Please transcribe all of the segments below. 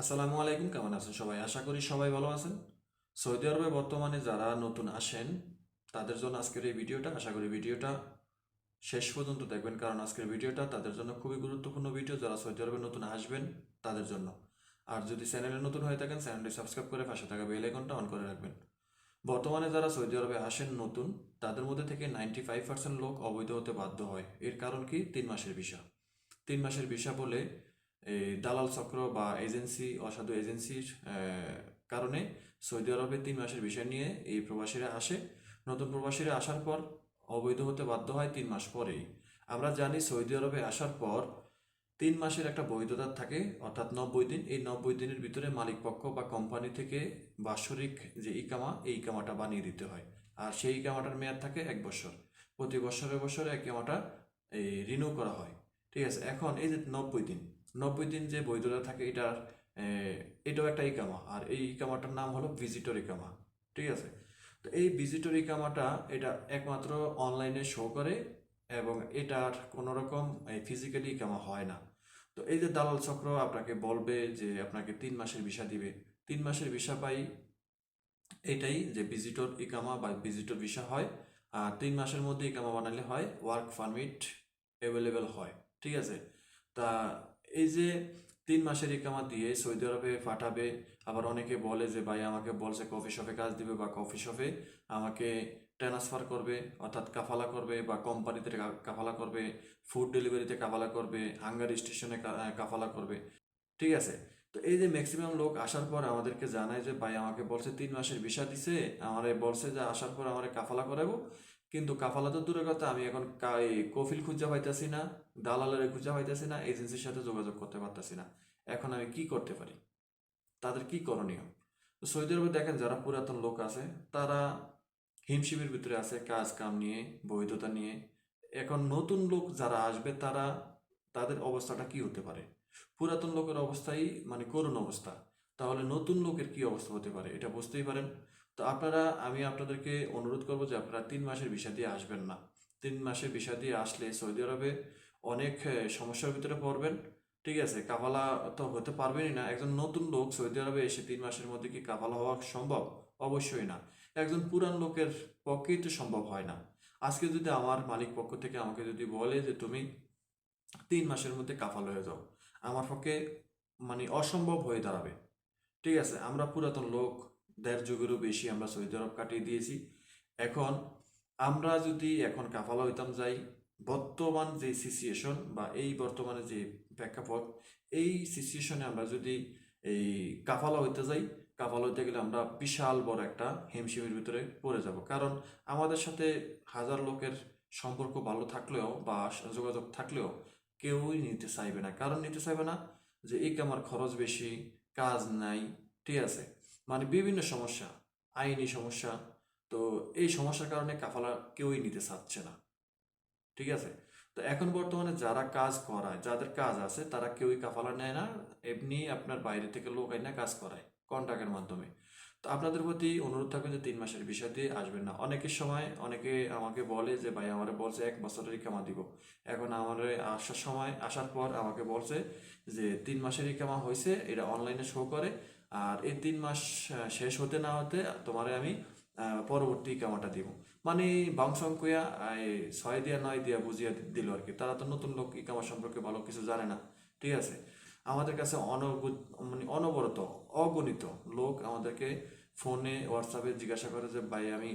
আসসালামু আলাইকুম, কেমন আছেন সবাই? আশা করি সবাই ভালো আছেন। সৌদি আরবে বর্তমানে যারা নতুন আসেন, তাদের জন্য আজকের এই ভিডিওটা, আশা করি ভিডিওটা শেষ পর্যন্ত দেখবেন, কারণ আজকের ভিডিওটা তাদের জন্য খুবই গুরুত্বপূর্ণ ভিডিও, যারা সৌদি আরবে নতুন আসবেন তাদের জন্য। আর যদি চ্যানেলে নতুন হয়ে থাকেন, চ্যানেলটি সাবস্ক্রাইব করে পাশে থাকা বেল আইকনটা অন করে রাখবেন। বর্তমানে যারা সৌদি আরবে আসেন নতুন, তাদের মধ্যে থেকে নাইনটি ফাইভ পার্সেন্ট লোক অবৈধ হতে বাধ্য হয়। এর কারণ কি? তিন মাসের ভিসা। তিন মাসের ভিসা বলে এই দালাল চক্র বা এজেন্সি, অসাধু এজেন্সির কারণে সৌদি আরবে তিন মাসের বিষয় নিয়ে এই প্রবাসীরা আসে। নতুন প্রবাসীরা আসার পর অবৈধ হতে বাধ্য হয় তিন মাস পরেই। আমরা জানি সৌদি আরবে আসার পর তিন মাসের একটা বৈধতা থাকে, অর্থাৎ নব্বই দিন। এই নব্বই দিনের ভিতরে মালিক পক্ষ বা কোম্পানি থেকে বাৎসরিক যে ইকামা, এই ইকামাটা বানিয়ে দিতে হয়। আর সেই ইকামাটার মেয়াদ থাকে এক বছর। প্রতি বছরে বছরে এক ইকামাটা এই রিনিউ করা হয়। ঠিক আছে? এখন এই যে নব্বই দিন নব্বই দিন যে বৈধতা থাকে, এটার এটাও একটা ইকামা। আর এই ইকামাটার নাম হলো ভিজিটর ইকামা। ঠিক আছে? তো এই ভিজিটর ইকামাটা এটা একমাত্র অনলাইনে শো করে এবং এটার কোনো রকম ফিজিক্যালি ইকামা হয় না। তো এই যে দালাল চক্র আপনাকে বলবে যে আপনাকে তিন মাসের ভিসা দিবে। তিন মাসের ভিসা পাই, এটাই যে ভিজিটর ইকামা বা ভিজিটর ভিসা হয়। আর তিন মাসের মধ্যে ইকামা বানালে হয় ওয়ার্ক পারমিট অ্যাভেলেবেল হয়। ঠিক আছে? তা এই যে তিন মাসের ইকামা দিয়ে সৌদি আরবে পাঠাবে, আবার অনেকে বলে যে, ভাই, আমাকে বলছে কফি শপে কাজ দিবে বা কফি শপে আমাকে ট্রান্সফার করবে, অর্থাৎ কাফালা করবে বা কোম্পানিতে কাফালা করবে ফুড ডেলিভারিতে কাফালা করবে হাঙ্গার স্টেশনে কাফালা করবে। ঠিক আছে? তো এই যে ম্যাক্সিমাম লোক আসার পর আমাদেরকে জানায় যে, ভাই, আমাকে বলছে তিন মাসের ভিসা দিছে, আমারে বলছে যে, আসার পর আমারে কাফালা করাবো। কিন্তু কাফালা তো দূরের কথা, আমি এখন কফিল খুঁজা পাইতাছি না, দালালের খুঁজা পাইতাছি না, এজেন্সির সাথে যোগাযোগ করতে পারতাছি না। এখন আমি কি করতে পারি? তাদের কি করণীয়? সৌদি আরবে দেখেন, যারা পুরাতন লোক আছে, তারা হিমশিমের ভিতরে আছে কাজ কাম নিয়ে, বৈধতা নিয়ে। এখন নতুন লোক যারা আসবে, তারা তাদের অবস্থাটা কি হতে পারে? পুরাতন লোকের অবস্থাই মানে করুণ অবস্থা। তাহলে নতুন লোকের কি অবস্থা হতে পারে? এটা বুঝতেই পারেন। তো আপনারা, আমি আপনাদেরকে অনুরোধ করব যে আপনারা তিন মাসের ভিসা দিয়ে আসবেন না। তিন মাসের ভিসা দিয়ে আসলে সৌদি আরবে অনেক সমস্যার ভিতরে পড়বেন। ঠিক আছে? কাফালা তো হতে পারবেনই না। একজন নতুন লোক সৌদি আরবে এসে তিন মাসের মধ্যে কি কাফালা হওয়া সম্ভব? অবশ্যই না। একজন পুরান লোকের পক্ষেই তো সম্ভব হয় না। আজকে যদি আমার মালিক পক্ষ থেকে আমাকে যদি বলে যে, তুমি তিন মাসের মধ্যে কাফাল হয়ে যাও। আমার পক্ষে মানে অসম্ভব হয়ে দাঁড়াবে। ঠিক আছে, আমরা পুরাতন লোক দেড় যুগেরও বেশি আমরা সৌদি আরব কাটিয়ে দিয়েছি। এখন আমরা যদি এখন কাফালা হইতাম যাই, বর্তমান যে সিচুয়েশন বা এই বর্তমানে যে প্রেক্ষাপট, এই সিচুয়েশনে আমরা যদি এই কাফালা হইতে যাই, কাফালা হইতে গেলে আমরা বিশাল বড় একটা হিমশিমের ভিতরে পড়ে যাব। কারণ আমাদের সাথে হাজার লোকের সম্পর্ক ভালো থাকলেও বা যোগাযোগ থাকলেও কেউই নিতে চাইবে না। কারণ নিতে চাইবে না যে, এই আমার খরচ বেশি? কাজ নাই, ঠিক আছে। মানে বিভিন্ন সমস্যা, আইনি সমস্যা, তো এই সমস্যার কারণে কাফালা কেউই নিতে চাচ্ছে না, ঠিক আছে। তো এখন বর্তমানে যারা কাজ করায়, যাদের কাজ আছে, তারা কেউই কাফালা নেয় না, এমনি আপনার বাইরে থেকে লোক আইনা কাজ করায়, কন্ট্রাক্টের মাধ্যমে। তো আপনাদের প্রতি অনুরোধ থাকবে যে তিন মাসের বিষয় দিয়ে আসবেন না। অনেকের সময় অনেকে আমাকে বলে যে, ভাই, আমার বলছে এক বছরের কামা দিব। এখন আমার আসার সময়, আসার পর আমাকে বলছে যে, তিন মাসেরই কামা হয়েছে এটা অনলাইনে শো করে। আর এই তিন মাস শেষ হতে না হতে তোমারে আমি পরবর্তী কামাটা দিব। মানে বাংসং এই ছয় দিয়া, নয় দিয়া বুঝিয়ে দিল আর কি তারা তো নতুন লোক, ইকামা সম্পর্কে ভালো কিছু জানে না। ঠিক আছে? আমাদের কাছে অনবুত মানে অনবরত, অগণিত লোক আমাদেরকে ফোনে হোয়াটসঅ্যাপে জিজ্ঞাসা করে যে, ভাই, আমি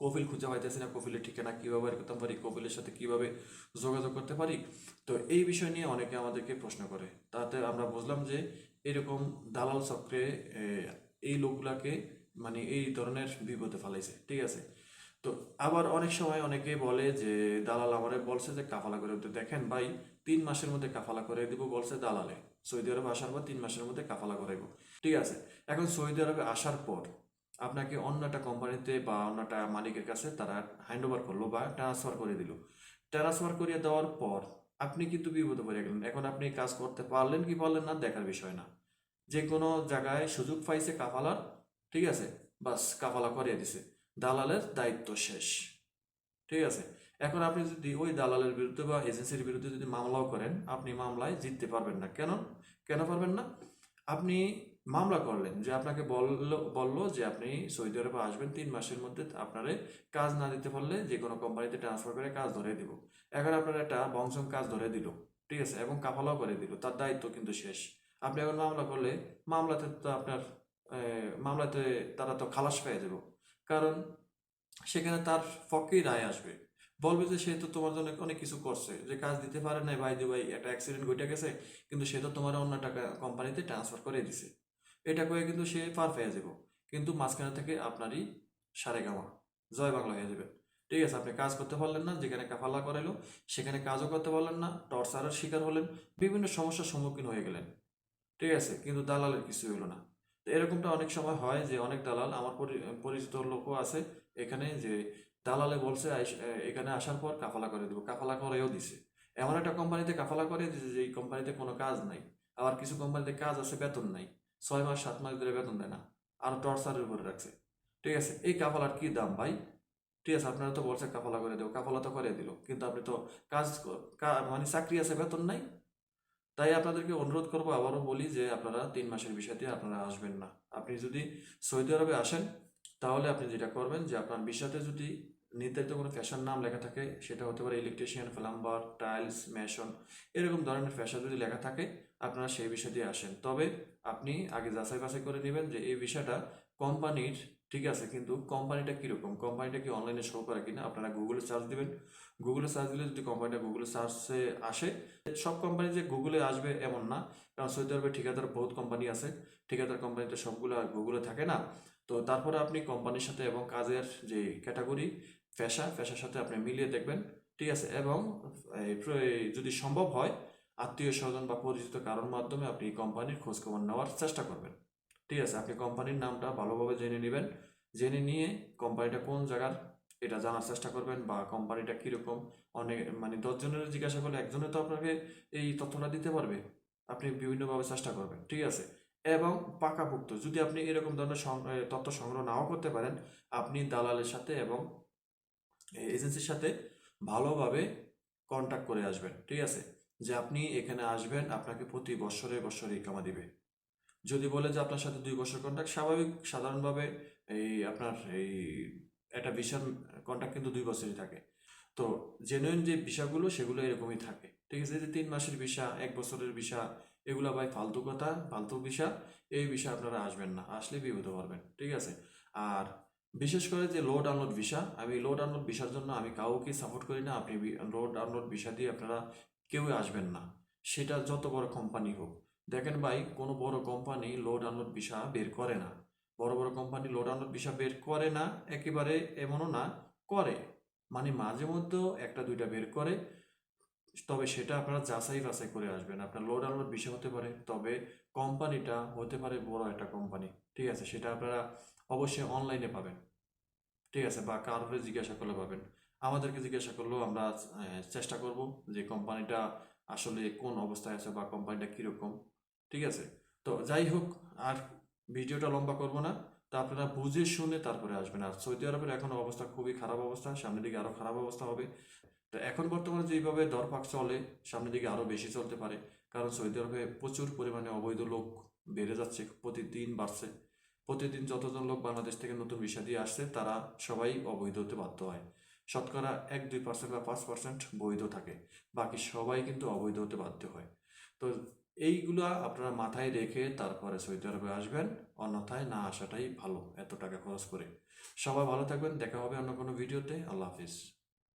কফিল খুঁজে পাইতেছি না, কফিলের ঠিকানা কীভাবে বের করতে পারি, কফিলের সাথে কীভাবে যোগাযোগ করতে পারি? তো এই বিষয় নিয়ে অনেকে আমাদেরকে প্রশ্ন করে। তাতে আমরা বুঝলাম যে, এরকম দালাল চক্রে এই লোকগুলাকে মানে এই ধরনের বিপদে ফেলাইছে, ঠিক আছে? তো আবার অনেক সময় অনেকে বলে যে, দালাল আমারে বলছে যে, কাফালা করে দিতে দেখেন ভাই, তিন মাসের মধ্যে কাফালা করে দিব বলছে দালালে। সৌদি আরবে আসার পর তিন মাসের মধ্যে কাফালা করাইব। ঠিক আছে? এখন সৌদি আরবে আসার পর আপনাকে অন্য একটা কোম্পানিতে বা অন্য একটা মালিকের কাছে তারা হ্যান্ড ওভার করল বা ট্রান্সফার করে দিল। ট্রান্সফার করিয়ে দেওয়ার পর আপনি কিন্তু বিপদে পড়ে গেলেন। এখন আপনি কাজ করতে পারলেন কি পারলেন না, দেখার বিষয় না। যে কোনো জায়গায় সুযোগ পাইছে কাফালার, ঠিক আছে? বাস কাফালা করিয়ে দিছে। দালালের দায়িত্ব শেষ। ঠিক আছে? এখন আপনি যদি ওই দালালের বিরুদ্ধে বা এজেন্সির বিরুদ্ধে যদি মামলাও করেন, আপনি মামলায় জিততে পারবেন না। কেন? কেন পারবেন না? আপনি মামলা করলেন যে আপনাকে বলল বলল যে আপনি সৌদি আরবে আসবেন, তিন মাসের মধ্যে আপনারে কাজ না দিতে পারলে যে কোনো কোম্পানিতে ট্রান্সফার করে কাজ ধরে দিব। এখন আপনার একটা বংশম কাজ ধরে দিল। ঠিক আছে? এবং কাফালাও করে দিল। তার দায়িত্ব কিন্তু শেষ। আপনি এখন মামলা করলে মামলাতে তো আপনার মামলাতে তারা তো খালাস পেয়ে যাব। কারণ সেখানে তার পক্ষেই রায় আসবে। বলবে যে সে তো তোমার জন্য অনেক কিছু করছে, যে কাজ দিতে পারে নাই ভাই দি ভাই একটা অ্যাক্সিডেন্ট ঘটে গেছে, কিন্তু সে তো তোমার অন্য টাকা কোম্পানিতে ট্রান্সফার করে দিছে। এটা করে কিন্তু সে পার পেয়ে যাব। কিন্তু মাঝখানে থেকে আপনারই সারে গামা, জয় বাংলা হয়ে যাবে। ঠিক আছে, আপনি কাজ করতে পারলেন না, যেখানে কাফালা করাইলো, সেখানে কাজও করতে পারলেন না, টর্চারের শিকার হলেন, বিভিন্ন সমস্যার সম্মুখীন হয়ে গেলেন। ঠিক আছে, কিন্তু দালালের কিছু হলো না। এরকমটা অনেক সময় হয় যে অনেক দালাল, আমার পরিচিত লোকও আছে এখানে যে দালালে বলছে এখানে আসার পর কাফালা করে দেবো। কাফালা করেও দিছে। এমন একটা কোম্পানিতে কাফালা করে দিছে যে এই কোম্পানিতে কোনো কাজ নাই। আবার কিছু কোম্পানিতে কাজ আছে, বেতন নাই। ছয় মাস, সাত মাস ধরে বেতন দেয় না। আর টর্চারের উপরে রাখছে। ঠিক আছে, এই কাফালার কি দাম ভাই? ঠিক আছে, আপনারা তো বলছে কাফালা করে দেবো। কাফালা তো করে দিল। কিন্তু আপনি তো কাজ মানে চাকরি আছে, বেতন নাই। তাই আপনাদেরকে অনুরোধ করব আবারও বলি যে আপনারা তিন মাসের বিষয়তে আপনারা আসবেন না। আপনি যদি সৌদি আরবে আসেন, তাহলে আপনি যেটা করবেন যে আপনার বিষয়তে যদি নির্ধারিত কোনো ফ্যাশন নাম লেখা থাকে, সেটা হতে পারে ইলেকট্রিশিয়ান প্লাম্বার টাইলস মেশন এরকম ধরনের ফ্যাশন যদি লেখা থাকে, আপনারা সেই বিষয় দিয়ে আসেন। তবে আপনি আগে যাচাই বাছাই করে নেবেন যে এই বিষয়টা কোম্পানির ঠিক আছে, কিন্তু কোম্পানিটা কীরকম? কোম্পানিটা কি অনলাইনে শো করে কিনা? আপনারা গুগলে সার্চ দিবেন। গুগলে সার্চ দিলে যদি কোম্পানিটা গুগলে সার্চে আসে, সব কোম্পানি যে গুগলে আসবে এমন না। কারণ সৌদি আরবে ঠিকাদার বহুত কোম্পানি আছে। ঠিকাদার কোম্পানিতে সবগুলো গুগলে থাকে না। তো তারপরে আপনি কোম্পানির সাথে এবং কাজের যে ক্যাটাগরি পেশা, পেশার সাথে আপনি মিলিয়ে দেখবেন। ঠিক আছে, এবং যদি সম্ভব হয় আত্মীয় স্বজন বা পরিচিত কারোর মাধ্যমে আপনি কোম্পানির খোঁজখবর নেওয়ার চেষ্টা করবেন। ঠিক আছে, আপনি কোম্পানির নামটা ভালোভাবে জেনে নেবেন। জেনে নিয়ে কোম্পানিটা কোন জায়গার, এটা জানার চেষ্টা করবেন বা কোম্পানিটা কীরকম। অনেক মানে দশজনের জিজ্ঞাসা করলে একজনে তো আপনাকে এই তথ্যটা দিতে পারবে। আপনি বিভিন্নভাবে চেষ্টা করবেন, ঠিক আছে? এবং পাকাপুক্ত, যদি আপনি এরকম ধরনের তথ্য সংগ্রহ নাও করতে পারেন, আপনি দালালের সাথে এবং এজেন্সির সাথে ভালোভাবে কন্ট্যাক্ট করে আসবেন, ঠিক আছে? যে আপনি এখানে আসবেন, আপনাকে প্রতি বছরে বছরে ইকামা দিবে। যদি বলে যে আপনার সাথে দুই বছর কন্ট্যাক্ট স্বাভাবিক, সাধারণভাবে এই আপনার এই একটা ভিসার কন্ট্যাক্ট কিন্তু দুই বছরই থাকে। তো জেনুইন যে ভিসাগুলো সেগুলো এরকমই থাকে। ঠিক আছে? যে তিন মাসের ভিসা এক বছরের ভিসা এগুলো ভাই ফালতু কথা, ফালতু ভিসা এই ভিসা আপনারা আসবেন না। আসলে বিপদে পারবেন ঠিক আছে? আর বিশেষ করে যে লোড আনলোড ভিসা আমি লোড আনলোড ভিসার জন্য আমি কাউকে সাপোর্ট করি না। আপনি লোড আনলোড ভিসা দিয়ে আপনারা কেউই আসবেন না। সেটা যত বড় কোম্পানি হোক। দেখেন ভাই, কোনো বড় কোম্পানি লোড আনলোড ভিসা বের করে না। বড় বড় কোম্পানি লোড আনলোড ভিসা বের করে না, একেবারে এমনও না, করে। মানে মাঝে মধ্যেও একটা, দুইটা বের করে। তবে সেটা আপনারা যাচাই বাছাই করে আসবেন। আপনার লোড আনলোড বিষয় হতে পারে, তবে কোম্পানিটা হতে পারে বড় একটা কোম্পানি ঠিক আছে, সেটা আপনারা অবশ্যই অনলাইনে পাবেন। ঠিক আছে, বা কারোর জিজ্ঞাসা করলে পাবেন। আমাদেরকে জিজ্ঞাসা করলেও আমরা চেষ্টা করব যে কোম্পানিটা আসলে কোন অবস্থায় আছে বা কোম্পানিটা কীরকম। ঠিক আছে? তো যাই হোক, আর ভিডিওটা লম্বা করব না। তা আপনারা বুঝে শুনে তারপরে আসবেন। আর সৌদি আরবের এখন অবস্থা খুবই খারাপ অবস্থা, সামনের দিকে আরও খারাপ অবস্থা হবে। তো এখন বর্তমানে যেভাবে দরপাক চলে, সামনের দিকে আরও বেশি চলতে পারে। কারণ সৌদি আরবে প্রচুর পরিমাণে অবৈধ লোক বেড়ে যাচ্ছে, প্রতিদিন বাড়ছে। প্রতিদিন যতজন লোক বাংলাদেশ থেকে নতুন ভিসা দিয়ে আসছে, তারা সবাই অবৈধ হতে বাধ্য হয়। শতকরা এক, দুই পার্সেন্ট বা পাঁচ পার্সেন্ট বৈধ থাকে। বাকি সবাই কিন্তু অবৈধ হতে বাধ্য হয়। তো এইগুলা আপনারা মাথায় রেখে তারপরে সৌদি আরবে আসবেন। অন্যথায় না আসাটাই ভালো, এত টাকা খরচ করে। সবাই ভালো থাকবেন, দেখা হবে অন্য কোনো ভিডিওতে। আল্লাহ হাফিজ।